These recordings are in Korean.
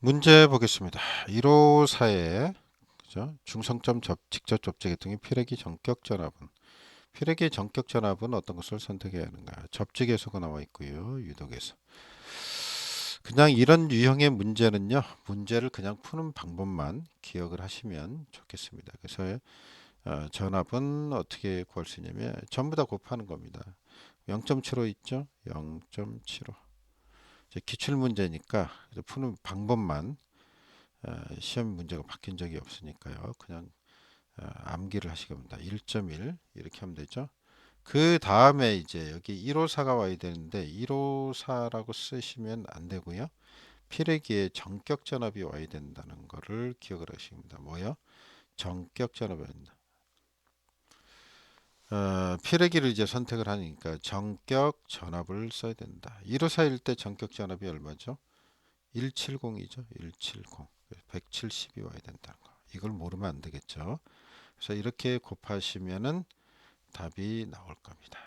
문제 보겠습니다. 154에 그죠? 중성점 접, 직접 접지 계통의 피레기 전격 전압은 피레기 전격 전압은 어떤 것을 선택해야 하는가? 접지 계수가 나와 있고요. 유도계수. 그냥 이런 유형의 문제는요. 문제를 그냥 푸는 방법만 기억을 하시면 좋겠습니다. 그래서 어, 전압은 어떻게 구할 수 있냐면 전부 다 곱하는 겁니다. 0.75 있죠? 0.75. 기출 문제니까 푸는 방법만 어, 시험 문제가 바뀐 적이 없으니까요. 그냥 어, 암기를 하시기 바랍니다. 1.1 이렇게 하면 되죠. 그 다음에 이제 여기 154가 와야 되는데 154라고 쓰시면 안 되고요. 피레기에 전격 전압이 와야 된다는 거를 기억을 하십니다. 뭐요? 전격 전압이 된다. 어, 피레기를 이제 선택을 하니까 전격 전압을 써야 된다. 154일 때 전격 전압이 얼마죠? 170이죠. 170. 170이 와야 된다는 거. 이걸 모르면 안 되겠죠. 그래서 이렇게 곱하시면은 답이 나올 겁니다.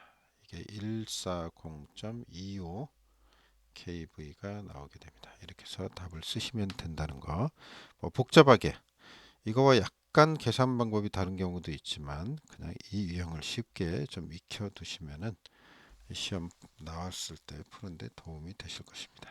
이게 140.25 kV가 나오게 됩니다. 이렇게 해서 답을 쓰시면 된다는 거. 뭐 복잡하게 이거와 약간 계산 방법이 다른 경우도 있지만 그냥 이 유형을 쉽게 좀 익혀 두시면은 시험 나왔을 때 푸는데 도움이 되실 것입니다.